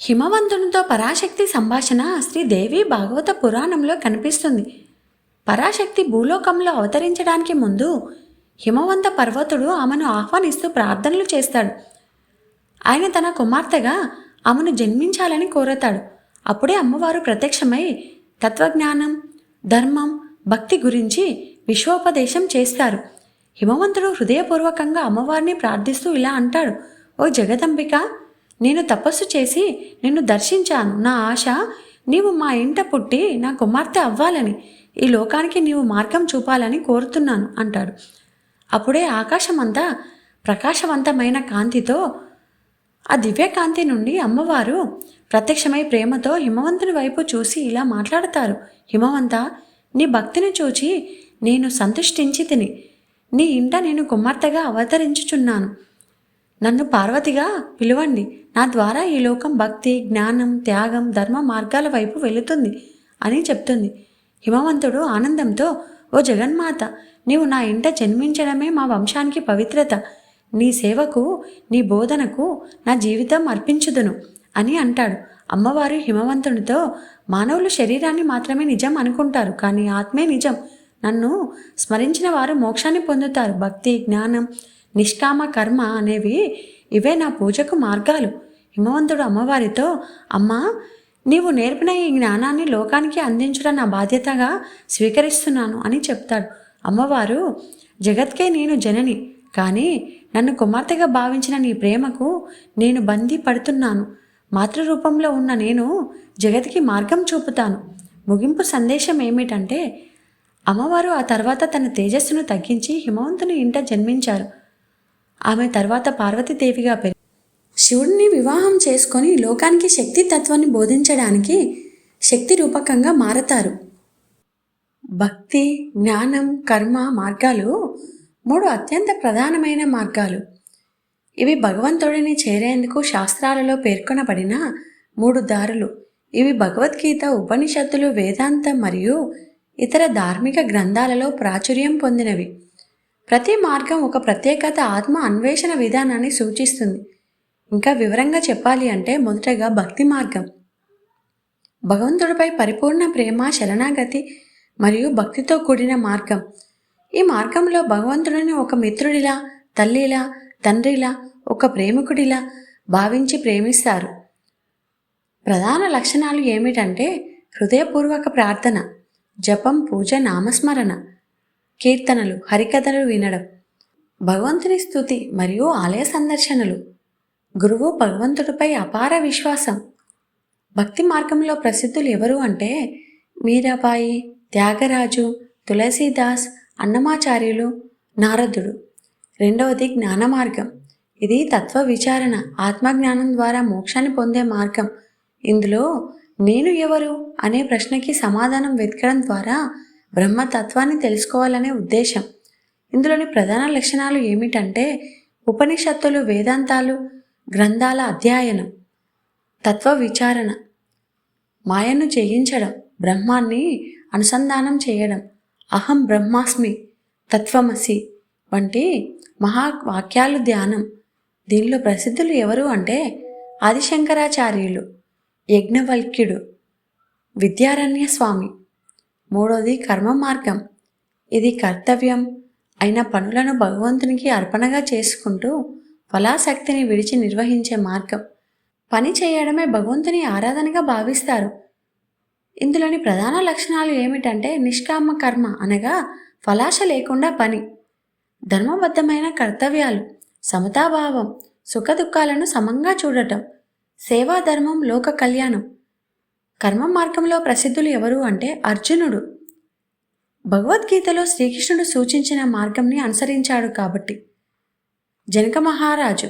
హిమవంతునితో పరాశక్తి సంభాషణ శ్రీదేవి భాగవత పురాణంలో కనిపిస్తుంది. పరాశక్తి భూలోకంలో అవతరించడానికి ముందు హిమవంత పర్వతుడు ఆమెను ఆహ్వానిస్తూ ప్రార్థనలు చేస్తాడు. ఆయన తన కుమార్తెగా ఆమెను జన్మించాలని కోరతాడు. అప్పుడే అమ్మవారు ప్రత్యక్షమై తత్వజ్ఞానం ధర్మం భక్తి గురించి విశ్వోపదేశం చేస్తారు. హిమవంతుడు హృదయపూర్వకంగా అమ్మవారిని ప్రార్థిస్తూ ఇలా అంటాడు ఓ జగదంబిక నేను తపస్సు చేసి నిన్ను దర్శించాను. నా ఆశ నీవు మా ఇంట పుట్టి నా కుమార్తె అవ్వాలని ఈ లోకానికి నీవు మార్గం చూపాలని కోరుతున్నాను అంటాడు. అప్పుడే ఆకాశమంతా ప్రకాశవంతమైన కాంతితో ఆ దివ్యకాంతి నుండి అమ్మవారు ప్రత్యక్షమై ప్రేమతో హిమవంతుని వైపు చూసి ఇలా మాట్లాడతారు. హిమవంత నీ భక్తిని చూచి నేను సంతుష్టించి తిని నీ ఇంట నేను కుమార్తెగా అవతరించుచున్నాను. నన్ను పార్వతిగా పిలువండి. నా ద్వారా ఈ లోకం భక్తి జ్ఞానం త్యాగం ధర్మ మార్గాల వైపు వెళుతుంది అని చెప్తుంది. హిమవంతుడు ఆనందంతో ఓ జగన్మాత నీవు నా ఇంట జన్మించడమే మా వంశానికి పవిత్రత. నీ సేవకు నీ బోధనకు నా జీవితం అర్పించుదును అని అంటాడు. అమ్మవారు హిమవంతునితో మానవులు శరీరాన్ని మాత్రమే నిజం అనుకుంటారు కానీ ఆత్మే నిజం. నన్ను స్మరించిన వారు మోక్షాన్ని పొందుతారు. భక్తి జ్ఞానం నిష్కామ కర్మ అనేవి ఇవే నా పూజకు మార్గాలు. హిమవంతుడు అమ్మవారితో అమ్మా నీవు నేర్పిన ఈ జ్ఞానాన్ని లోకానికి అందించడం నా బాధ్యతగా స్వీకరిస్తున్నాను అని చెప్తాడు. అమ్మవారు జగత్కే నేను జనని కానీ నన్ను కుమార్తెగా భావించిన నీ ప్రేమకు నేను బందీ పడుతున్నాను. మాతృరూపంలో ఉన్న నేను జగత్కి మార్గం చూపుతాను. ముగింపు సందేశం ఏమిటంటే అమ్మవారు ఆ తర్వాత తన తేజస్సును తగ్గించి హిమవంతుని ఇంట జన్మించారు. ఆమె తర్వాత పార్వతీదేవిగా పెరిగి శివుడిని వివాహం చేసుకొని లోకానికి శక్తి తత్వాన్ని బోధించడానికి శక్తి రూపకంగా మారతారు. భక్తి జ్ఞానం కర్మ మార్గాలు మూడు అత్యంత ప్రధానమైన మార్గాలు. ఇవి భగవంతుడిని చేరేందుకు శాస్త్రాలలో పేర్కొనబడిన మూడు దారులు. ఇవి భగవద్గీత ఉపనిషత్తులు వేదాంత మరియు ఇతర ధార్మిక గ్రంథాలలో ప్రాచుర్యం పొందినవి. ప్రతి మార్గం ఒక ప్రత్యేకత ఆత్మ అన్వేషణ విధానాన్ని సూచిస్తుంది. ఇంకా వివరంగా చెప్పాలి అంటే మొదటగా భక్తి మార్గం. భగవంతుడిపై పరిపూర్ణ ప్రేమ శరణాగతి మరియు భక్తితో కూడిన మార్గం. ఈ మార్గంలో భగవంతుడిని ఒక మిత్రుడిలా తల్లిలా తండ్రిలా ఒక ప్రేమికుడిలా భావించి ప్రేమిస్తారు. ప్రధాన లక్షణాలు ఏమిటంటే హృదయపూర్వక ప్రార్థన జపం పూజ నామస్మరణ. కీర్తనలు హరికథలు వినడం భగవంతుని స్థుతి మరియు ఆలయ సందర్శనలు. గురువు భగవంతుడిపై అపార విశ్వాసం. భక్తి మార్గంలో ప్రసిద్ధులు ఎవరు అంటే మీరాబాయి త్యాగరాజు తులసీదాస్ అన్నమాచార్యులు నారదుడు. రెండవది జ్ఞాన మార్గం. ఇది తత్వ విచారణ ఆత్మజ్ఞానం ద్వారా మోక్షాన్ని పొందే మార్గం. ఇందులో నేను ఎవరు అనే ప్రశ్నకి సమాధానం వెతకడం ద్వారా బ్రహ్మతత్వాన్ని తెలుసుకోవాలనే ఉద్దేశం. ఇందులోని ప్రధాన లక్షణాలు ఏమిటంటే ఉపనిషత్తులు వేదాంతాలు గ్రంథాల అధ్యయనం తత్వ విచారణ మాయను జయించడం బ్రహ్మాన్ని అనుసంధానం చేయడం అహం బ్రహ్మాస్మి తత్వమసి వంటి మహావాక్యాలు ధ్యానం. దీనిలో ప్రసిద్ధులు ఎవరు అంటే ఆదిశంకరాచార్యులు యజ్ఞవల్క్యుడు విద్యారణ్య స్వామి. మూడోది కర్మ మార్గం. ఇది కర్తవ్యం. అయిన పనులను భగవంతునికి అర్పణగా చేసుకుంటూ ఫలాశక్తిని విడిచి నిర్వహించే మార్గం. పని చేయడమే భగవంతుని ఆరాధనగా భావిస్తారు. ఇందులోని ప్రధాన లక్షణాలు ఏమిటంటే నిష్కామ కర్మ అనగా ఫలాశ లేకుండా పని. ధర్మబద్ధమైన కర్తవ్యాలు సమతాభావం సుఖదుఖాలను సమంగా చూడటం సేవా ధర్మం లోక కళ్యాణం కర్మ మార్గంలో ప్రసిద్ధులు ఎవరు అంటే అర్జునుడు. భగవద్గీతలో శ్రీకృష్ణుడు సూచించిన మార్గంని అనుసరించాడు కాబట్టి. జనక మహారాజు.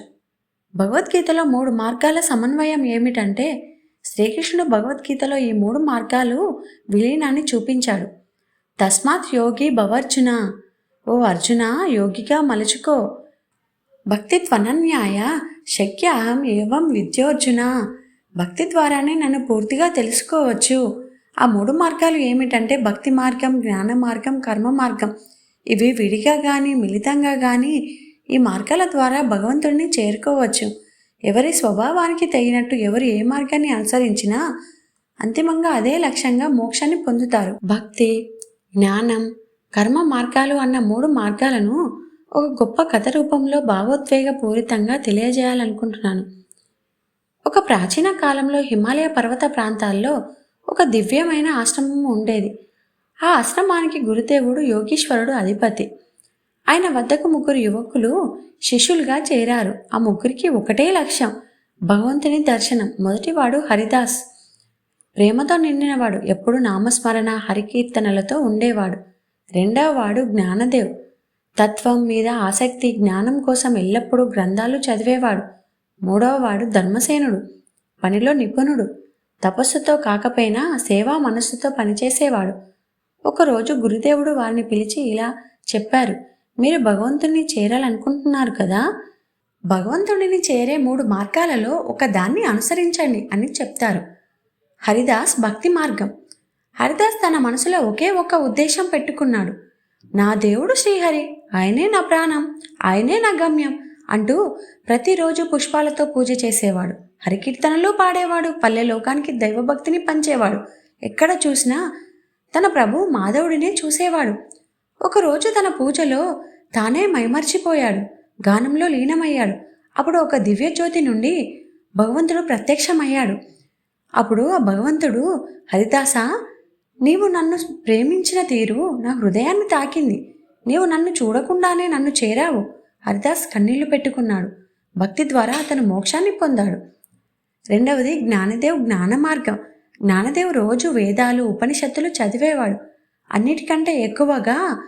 భగవద్గీతలో మూడు మార్గాల సమన్వయం ఏమిటంటే శ్రీకృష్ణుడు భగవద్గీతలో ఈ మూడు మార్గాలు విలీనాన్ని చూపించాడు. తస్మాత్ యోగి భవర్జున. ఓ అర్జున యోగిగా మలుచుకో. భక్తి త్వనన్యాయ శక్య అహం ఏవం విద్యోర్జున. భక్తి ద్వారానే నన్ను పూర్తిగా తెలుసుకోవచ్చు. ఆ మూడు మార్గాలు ఏమిటంటే భక్తి మార్గం జ్ఞాన మార్గం కర్మ మార్గం. ఇవి విడిగా కానీ మిళితంగా కానీ ఈ మార్గాల ద్వారా భగవంతుడిని చేరుకోవచ్చు. ఎవరి స్వభావానికి తగినట్టు ఎవరు ఏ మార్గాన్ని అనుసరించినా అంతిమంగా అదే లక్ష్యంగా మోక్షాన్ని పొందుతారు. భక్తి జ్ఞానం కర్మ మార్గాలు అన్న మూడు మార్గాలను ఒక గొప్ప కథ రూపంలో భావోద్వేగ పూరితంగా తెలియజేయాలనుకుంటున్నాను. ఒక ప్రాచీన కాలంలో హిమాలయ పర్వత ప్రాంతాల్లో ఒక దివ్యమైన ఆశ్రమం ఉండేది. ఆ ఆశ్రమానికి గురుదేవుడు యోగీశ్వరుడు అధిపతి. ఆయన వద్దకు ముగ్గురు యువకులు శిష్యులుగా చేరారు. ఆ ముగ్గురికి ఒకటే లక్ష్యం భగవంతుని దర్శనం. మొదటివాడు హరిదాస్. ప్రేమతో నిండినవాడు ఎప్పుడు నామస్మరణ హరికీర్తనలతో ఉండేవాడు. రెండవ వాడు జ్ఞానదేవ్. తత్వం మీద ఆసక్తి జ్ఞానం కోసం ఎల్లప్పుడూ గ్రంథాలు చదివేవాడు. మూడవవాడు ధర్మసేనుడు పనిలో నిపుణుడు. తపస్సుతో కాకపోయినా సేవా మనస్సుతో పనిచేసేవాడు. ఒకరోజు గురుదేవుడు వారిని పిలిచి ఇలా చెప్పారు మీరు భగవంతుణ్ణి చేరాలనుకుంటున్నారు కదా? భగవంతుడిని చేరే మూడు మార్గాలలో ఒక దాన్ని అనుసరించండి అని చెప్తారు. హరిదాస్ భక్తి మార్గం. హరిదాస్ తన మనసులో ఒకే ఒక ఉద్దేశం పెట్టుకున్నాడు. నా దేవుడు శ్రీహరి ఆయనే నా ప్రాణం ఆయనే నా గమ్యం అంటూ ప్రతిరోజు పుష్పాలతో పూజ చేసేవాడు. హరికీర్తనలు పాడేవాడు. పల్లె లోకానికి దైవభక్తిని పంచేవాడు. ఎక్కడ చూసినా తన ప్రభు మాధవుడినే చూసేవాడు. ఒకరోజు తన పూజలో తానే మైమర్చిపోయాడు. గానంలో లీనమయ్యాడు. అప్పుడు ఒక దివ్యజ్యోతి నుండి భగవంతుడు ప్రత్యక్షమయ్యాడు. అప్పుడు ఆ భగవంతుడు హరిదాస నీవు నన్ను ప్రేమించిన తీరు నా హృదయాన్ని తాకింది. నీవు నన్ను చూడకుండానే నన్ను చేరావు. హరిదాస్ కన్నీళ్ళు పెట్టుకున్నాడు. భక్తి ద్వారా అతను మోక్షాన్ని పొందాడు. రెండవది జ్ఞానదేవ్ జ్ఞాన మార్గం. జ్ఞానదేవ్ రోజు వేదాలు ఉపనిషత్తులు చదివేవాడు. అన్నిటికంటే ఎక్కువగా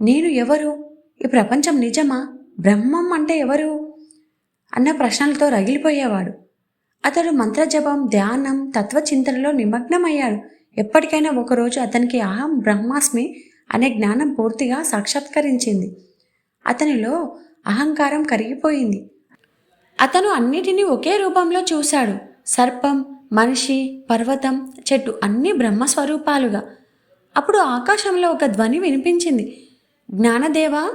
నేను ఎవరు? ఈ ప్రపంచం నిజమా? బ్రహ్మం అంటే ఎవరు? అన్న ప్రశ్నలతో రగిలిపోయేవాడు. అతడు మంత్రజపం ధ్యానం తత్వచింతనలో నిమగ్నమయ్యాడు. ఎప్పటికైనా ఒకరోజు అతనికి అహం బ్రహ్మాస్మి అనే జ్ఞానం పూర్తిగా సాక్షాత్కరించింది. అతనిలో అహంకారం కరిగిపోయింది. అతను అన్నిటినీ ఒకే రూపంలో చూశాడు. సర్పం మనిషి పర్వతం చెట్టు అన్నీ బ్రహ్మస్వరూపాలుగా. అప్పుడు ఆకాశంలో ఒక ధ్వని వినిపించింది. జ్ఞానదేవా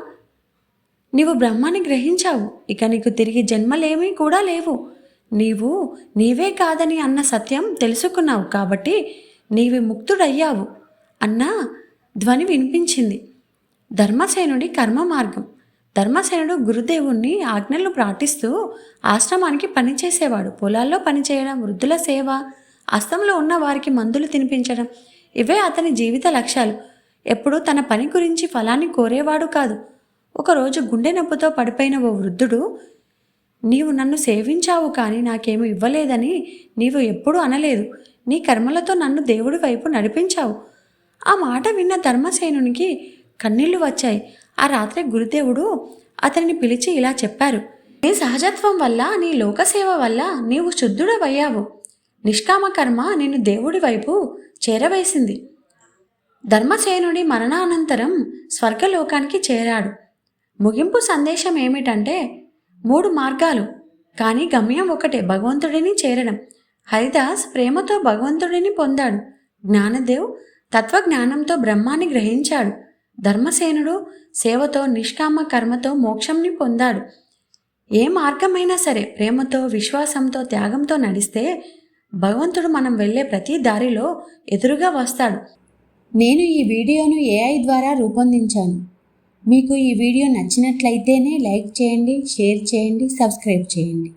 నీవు బ్రహ్మాన్ని గ్రహించావు. ఇక నీకు తిరిగి జన్మలేమీ కూడా లేవు. నీవు నీవే కాదని అన్న సత్యం తెలుసుకున్నావు కాబట్టి నీవి ముక్తుడయ్యావు అన్న ధ్వని వినిపించింది. ధర్మసేనుడి కర్మ మార్గం ధర్మసేనుడు గురుదేవుణ్ణి ఆజ్ఞలు పాటిస్తూ ఆశ్రమానికి పనిచేసేవాడు. పొలాల్లో పనిచేయడం వృద్ధుల సేవ అస్తంలో ఉన్న వారికి మందులు తినిపించడం ఇవే అతని జీవిత లక్ష్యాలు. ఎప్పుడూ తన పని గురించి ఫలాన్ని కోరేవాడు కాదు. ఒకరోజు గుండె నొప్పితో పడిపోయిన ఓ వృద్ధుడు నీవు నన్ను సేవించావు కానీ నాకేమి ఇవ్వలేదని నీవు ఎప్పుడూ అనలేదు. నీ కర్మలతో నన్ను దేవుడి వైపు నడిపించావు. ఆ మాట విన్న ధర్మసేనునికి కన్నీళ్ళు వచ్చాయి. ఆ రాత్రి గురుదేవుడు అతనిని పిలిచి ఇలా చెప్పారు. నీ సహజత్వం వల్ల నీ లోకసేవ వల్ల నీవు శుద్ధుడవయ్యావు. నిష్కామ కర్మ నిన్ను దేవుడి వైపు చేరవేసింది. ధర్మసేనుడి మరణానంతరం స్వర్గలోకానికి చేరాడు. ముగింపు సందేశం ఏమిటంటే మూడు మార్గాలు. కానీ గమ్యం ఒకటే భగవంతుడిని చేరడం. హరిదాస్ ప్రేమతో భగవంతుడిని పొందాడు. జ్ఞానదేవ్ తత్వజ్ఞానంతో బ్రహ్మాన్ని గ్రహించాడు. ధర్మసేనుడు సేవతో నిష్కామ కర్మతో మోక్షంని పొందాడు. ఏ మార్గమైనా సరే ప్రేమతో విశ్వాసంతో త్యాగంతో నడిస్తే భగవంతుడు మనం వెళ్ళే ప్రతి దారిలో ఎదురుగా వస్తాడు. నేను ఈ వీడియోను ఏఐ ద్వారా రూపొందించాను. మీకు ఈ వీడియో నచ్చినట్లయితేనే లైక్ చేయండి షేర్ చేయండి సబ్స్క్రైబ్ చేయండి.